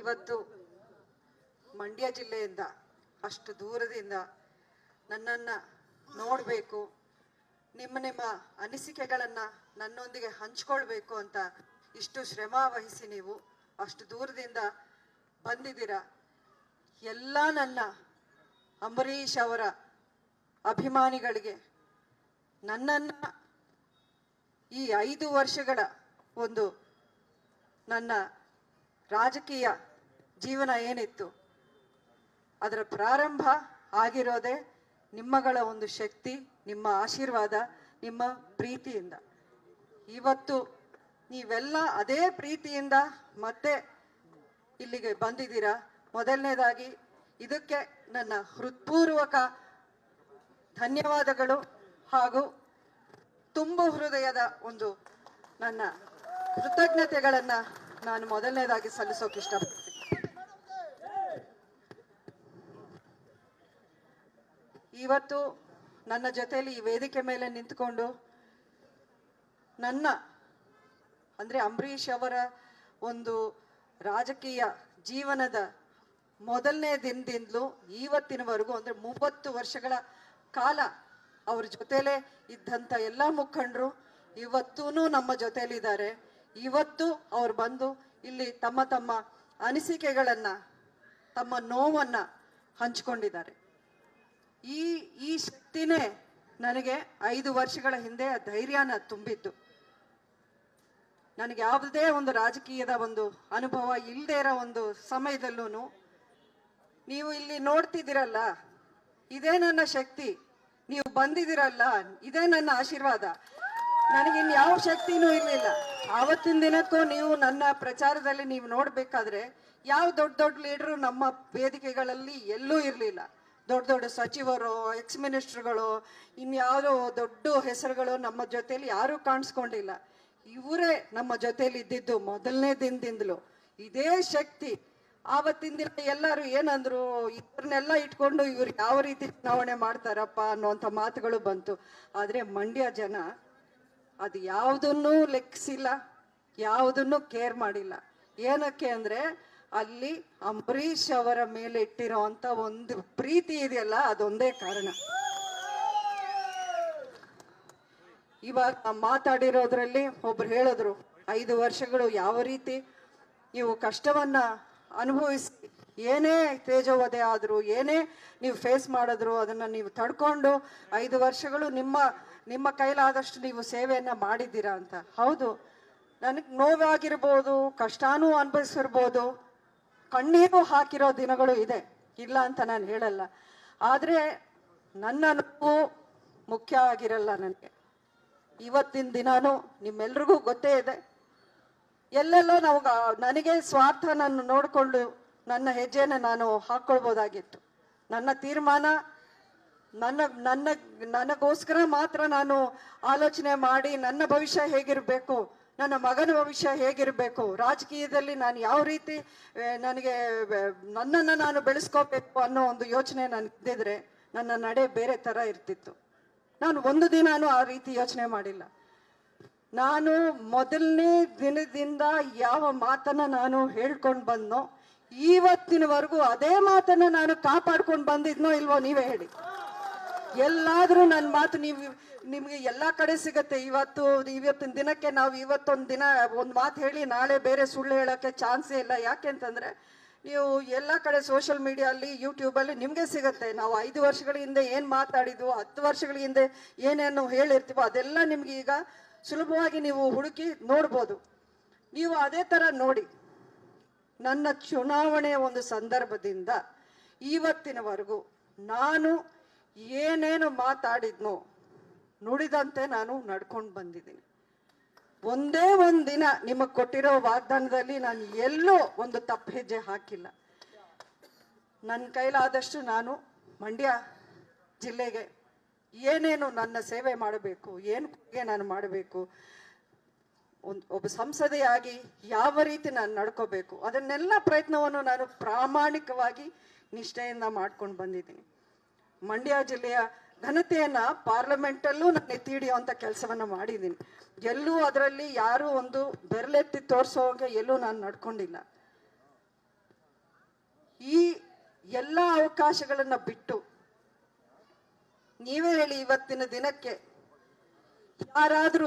ಇವತ್ತು ಮಂಡ್ಯ ಜಿಲ್ಲೆಯಿಂದ ಅಷ್ಟು ದೂರದಿಂದ ನನ್ನನ್ನು ನೋಡಬೇಕು, ನಿಮ್ಮ ನಿಮ್ಮ ಅನಿಸಿಕೆಗಳನ್ನು ನನ್ನೊಂದಿಗೆ ಹಂಚ್ಕೊಳ್ಬೇಕು ಅಂತ ಇಷ್ಟು ಶ್ರಮ ವಹಿಸಿ ನೀವು ಅಷ್ಟು ದೂರದಿಂದ ಬಂದಿದ್ದೀರ. ಎಲ್ಲ ನನ್ನ ಅಂಬರೀಷ್ ಅವರ ಅಭಿಮಾನಿಗಳಿಗೆ ನನ್ನನ್ನು ಈ ಐದು ವರ್ಷಗಳ ಒಂದು ನನ್ನ ರಾಜಕೀಯ ಜೀವನ ಏನಿತ್ತು? ಅದರ ಪ್ರಾರಂಭ ಆಗಿರೋದೇ ನಿಮ್ಮಗಳ ಒಂದು ಶಕ್ತಿ, ನಿಮ್ಮ ಆಶೀರ್ವಾದ, ನಿಮ್ಮ ಪ್ರೀತಿಯಿಂದ. ಇವತ್ತು ನೀವೆಲ್ಲ ಅದೇ ಪ್ರೀತಿಯಿಂದ ಮತ್ತೆ ಇಲ್ಲಿಗೆ ಬಂದಿದ್ದೀರಾ? ಮೊದಲನೇದಾಗಿ ಇದಕ್ಕೆ ನನ್ನ ಹೃತ್ಪೂರ್ವಕ ಧನ್ಯವಾದಗಳು ಹಾಗೂ ತುಂಬು ಹೃದಯದ ಒಂದು ನನ್ನ ಕೃತಜ್ಞತೆಗಳನ್ನು ನಾನು ಮೊದಲನೇದಾಗಿ ಸಲ್ಲಿಸೋಕೆ ಇಷ್ಟಪಡ್ತೀನಿ. ಇವತ್ತು ನನ್ನ ಜೊತೆಯಲ್ಲಿ ಈ ವೇದಿಕೆ ಮೇಲೆ ನಿಂತ್ಕೊಂಡು ನನ್ನ, ಅಂದರೆ ಅಂಬರೀಷ್ ಅವರ ಒಂದು ರಾಜಕೀಯ ಜೀವನದ ಮೊದಲನೇ ದಿನದಿಂದಲೂ ಇವತ್ತಿನವರೆಗೂ ಅಂದರೆ ಮೂವತ್ತು ವರ್ಷಗಳ ಕಾಲ ಅವ್ರ ಜೊತೆಲೇ ಇದ್ದಂಥ ಎಲ್ಲ ಮುಖಂಡರು ಇವತ್ತೂ ನಮ್ಮ ಜೊತೆಯಲ್ಲಿದ್ದಾರೆ ಇವತ್ತು ಅವ್ರು ಬಂದು ಇಲ್ಲಿ ತಮ್ಮ ತಮ್ಮ ಅನಿಸಿಕೆಗಳನ್ನು, ತಮ್ಮ ನೋವನ್ನು ಹಂಚ್ಕೊಂಡಿದ್ದಾರೆ. ಈ ಈ ಶಕ್ತಿನೇ ನನಗೆ ಐದು ವರ್ಷಗಳ ಹಿಂದೆ ಆ ಧೈರ್ಯನ ತುಂಬಿತ್ತು ನನಗೆ ಯಾವುದೇ ಒಂದು ರಾಜಕೀಯದ ಒಂದು ಅನುಭವ ಇಲ್ಲದೆ ಇರೋ ಒಂದು ಸಮಯದಲ್ಲೂ ನೀವು ಇಲ್ಲಿ ನೋಡ್ತಿದ್ದೀರಲ್ಲ, ಇದೇ ನನ್ನ ಶಕ್ತಿ, ನೀವು ಬಂದಿದ್ದೀರಲ್ಲ, ಇದೇ ನನ್ನ ಆಶೀರ್ವಾದ. ನನಗಿನ್ ಯಾವ ಶಕ್ತಿನೂ ಇರಲಿಲ್ಲ. ಆವತ್ತಿನ ದಿನಕ್ಕೂ ನೀವು ನನ್ನ ಪ್ರಚಾರದಲ್ಲಿ ನೀವು ನೋಡಬೇಕಾದ್ರೆ ಯಾವ ದೊಡ್ಡ ದೊಡ್ಡ ಲೀಡರು ನಮ್ಮ ವೇದಿಕೆಗಳಲ್ಲಿ ಎಲ್ಲೂ ಇರಲಿಲ್ಲ. ದೊಡ್ಡ ದೊಡ್ಡ ಸಚಿವರು ಎಕ್ಸ್ ಮಿನಿಸ್ಟರ್ಗಳು ಇನ್ಯಾರೋ ದೊಡ್ಡ ಹೆಸರುಗಳು ನಮ್ಮ ಜೊತೆಯಲ್ಲಿ ಯಾರೂ ಕಾಣಿಸ್ಕೊಂಡಿಲ್ಲ. ಇವರೇ ನಮ್ಮ ಜೊತೆಯಲ್ಲಿ ಇದ್ದಿದ್ದು ಮೊದಲನೇ ದಿನದಿಂದಲೂ. ಇದೇ ಶಕ್ತಿ. ಆವತ್ತಿನ ದಿನ ಎಲ್ಲರೂ ಏನಂದ್ರು, ಇವ್ರನ್ನೆಲ್ಲ ಇಟ್ಕೊಂಡು ಇವ್ರು ಯಾವ ರೀತಿ ಚುನಾವಣೆ ಮಾಡ್ತಾರಪ್ಪ ಅನ್ನೋಂಥ ಮಾತುಗಳು ಬಂತು. ಆದ್ರೆ ಮಂಡ್ಯ ಜನ ಅದು ಯಾವುದನ್ನೂ ಲೆಕ್ಕಿಸಿಲ್ಲ, ಯಾವುದನ್ನು ಕೇರ್ ಮಾಡಿಲ್ಲ. ಏನಕ್ಕೆ ಅಂದ್ರೆ ಅಲ್ಲಿ ಅಂಬರೀಷ್ ಅವರ ಮೇಲೆ ಇಟ್ಟಿರೋ ಅಂತ ಒಂದು ಪ್ರೀತಿ ಇದೆಯಲ್ಲ, ಅದೊಂದೇ ಕಾರಣ. ಇವಾಗ ಮಾತಾಡಿರೋದ್ರಲ್ಲಿ ಒಬ್ರು ಹೇಳಿದ್ರು, ಐದು ವರ್ಷಗಳು ಯಾವ ರೀತಿ ನೀವು ಕಷ್ಟವನ್ನ ಅನುಭವಿಸಿ, ಏನೇ ತೇಜೋವಧೆ ಆದರೂ, ಏನೇ ನೀವು ಫೇಸ್ ಮಾಡಿದ್ರು, ಅದನ್ನ ನೀವು ತಡ್ಕೊಂಡು ಐದು ವರ್ಷಗಳು ನಿಮ್ಮ ನಿಮ್ಮ ಕೈಲಾದಷ್ಟು ನೀವು ಸೇವೆಯನ್ನು ಮಾಡಿದ್ದೀರಾ ಅಂತ. ಹೌದು, ನನಗೆ ನೋವಾಗಿರ್ಬೋದು, ಕಷ್ಟಾನೂ ಅನುಭವಿಸಿರ್ಬೋದು ಕಣ್ಣೀರು ಹಾಕಿರೋ ದಿನಗಳು ಇದೆ. ಇಲ್ಲ ಅಂತ ನಾನು ಹೇಳಲ್ಲ. ಆದರೆ ನನ್ನ ನೋವು ಮುಖ್ಯ ಆಗಿರಲ್ಲ ನನಗೆ. ಇವತ್ತಿನ ದಿನಾನು ನಿಮ್ಮೆಲ್ರಿಗೂ ಗೊತ್ತೇ ಇದೆ. ಎಲ್ಲೆಲ್ಲೋ ನಾವು ನನಗೆ ಸ್ವಾರ್ಥ ನಾನು ನೋಡಿಕೊಂಡು ನನ್ನ ಹೆಜ್ಜೆನ ನಾನು ಹಾಕ್ಕೊಳ್ಬೋದಾಗಿತ್ತು. ನನ್ನ ತೀರ್ಮಾನ, ನನ್ನ ನನ್ನ, ನನಗೋಸ್ಕರ ಮಾತ್ರ ನಾನು ಆಲೋಚನೆ ಮಾಡಿ ನನ್ನ ಭವಿಷ್ಯ ಹೇಗಿರಬೇಕು ನನ್ನ ಮಗನ ಭವಿಷ್ಯ ಹೇಗಿರಬೇಕು? ರಾಜಕೀಯದಲ್ಲಿ ನಾನು ಯಾವ ರೀತಿ ನನಗೆ ನನ್ನನ್ನು ನಾನು ಬೆಳೆಸ್ಕೋಬೇಕು ಅನ್ನೋ ಒಂದು ಯೋಚನೆ ನನಗಿದ್ದಿದ್ರೆ ನನ್ನ ನಡೆ ಬೇರೆ ಥರ ಇರ್ತಿತ್ತು. ನಾನು ಒಂದು ದಿನಾನು ಆ ರೀತಿ ಯೋಚನೆ ಮಾಡಿಲ್ಲ. ನಾನು ಮೊದಲನೇ ದಿನದಿಂದ ಯಾವ ಮಾತನ್ನ ನಾನು ಹೇಳ್ಕೊಂಡು ಬಂದ್ನೋ ಇವತ್ತಿನವರೆಗೂ ಅದೇ ಮಾತನ್ನ ನಾನು ಕಾಪಾಡ್ಕೊಂಡು ಬಂದಿದ್ನೋ ಇಲ್ವೋ ನೀವೇ ಹೇಳಿ. ಎಲ್ಲಾದ್ರೂ ನನ್ನ ಮಾತು ನೀವು ನಿಮಗೆ ಎಲ್ಲಾ ಕಡೆ ಸಿಗತ್ತೆ. ಇವತ್ತು, ಇವತ್ತಿನ ದಿನಕ್ಕೆ ನಾವು ಇವತ್ತೊಂದು ದಿನ ಒಂದು ಮಾತು ಹೇಳಿ ನಾಳೆ ಬೇರೆ ಸುಳ್ಳು ಹೇಳಕ್ಕೆ ಚಾನ್ಸೇ ಇಲ್ಲ. ಯಾಕೆ ಅಂತಂದರೆ, ನೀವು ಎಲ್ಲ ಕಡೆ ಸೋಷಿಯಲ್ ಮೀಡಿಯಲ್ಲಿ, ಯೂಟ್ಯೂಬಲ್ಲಿ ನಿಮಗೆ ಸಿಗುತ್ತೆ. ನಾವು ಐದು ವರ್ಷಗಳ ಹಿಂದೆ ಏನು ಮಾತಾಡಿದ್ವು, ಹತ್ತು ವರ್ಷಗಳ ಹಿಂದೆ ಏನೇನು ಹೇಳಿರ್ತೀವೋ ಅದೆಲ್ಲ ನಿಮ್ಗೆ ಈಗ ಸುಲಭವಾಗಿ ನೀವು ಹುಡುಕಿ ನೋಡ್ಬೋದು. ನೀವು ಅದೇ ಥರ ನೋಡಿ, ನನ್ನ ಚುನಾವಣೆಯ ಒಂದು ಸಂದರ್ಭದಿಂದ ಇವತ್ತಿನವರೆಗೂ ನಾನು ಏನೇನು ಮಾತಾಡಿದ್ನೋ ನುಡಿದಂತೆ ನಾನು ನಡ್ಕೊಂಡು ಬಂದಿದ್ದೀನಿ. ಒಂದೇ ಒಂದು ದಿನ ನಿಮಗೆ ಕೊಟ್ಟಿರೋ ವಾಗ್ದಾನದಲ್ಲಿ ನಾನು ಎಲ್ಲೂ ಒಂದು ತಪ್ಪು ಹೆಜ್ಜೆ ಹಾಕಿಲ್ಲ. ನನ್ನ ಕೈಲಾದಷ್ಟು ನಾನು ಮಂಡ್ಯ ಜಿಲ್ಲೆಗೆ ಏನೇನು ನನ್ನ ಸೇವೆ ಮಾಡಬೇಕು, ಏನು ಕೊಡುಗೆ ನಾನು ಮಾಡಬೇಕು, ಒಂದು ಒಬ್ಬ ಸಂಸದೆಯಾಗಿ ಯಾವ ರೀತಿ ನಾನು ನಡ್ಕೋಬೇಕು, ಅದನ್ನೆಲ್ಲ ಪ್ರಯತ್ನವನ್ನು ನಾನು ಪ್ರಾಮಾಣಿಕವಾಗಿ ನಿಷ್ಠೆಯಿಂದ ಮಾಡ್ಕೊಂಡು ಬಂದಿದ್ದೀನಿ. ಮಂಡ್ಯ ಜಿಲ್ಲೆಯ ಘನತೆಯನ್ನ ಪಾರ್ಲಿಮೆಂಟಲ್ಲೂ ನಾನು ಎತ್ತಿ ಕೆಲಸವನ್ನ ಮಾಡಿದ್ದೀನಿ. ಎಲ್ಲೂ ಅದರಲ್ಲಿ ಯಾರು ಒಂದು ಬೆರಳೆತ್ತಿ ತೋರಿಸೋಂಗೆ ಎಲ್ಲೂ ನಾನು ನಡ್ಕೊಂಡಿಲ್ಲ. ಈ ಎಲ್ಲ ಅವಕಾಶಗಳನ್ನ ಬಿಟ್ಟು ನೀವೇ ಹೇಳಿ ಇವತ್ತಿನ ದಿನಕ್ಕೆ ಯಾರಾದ್ರೂ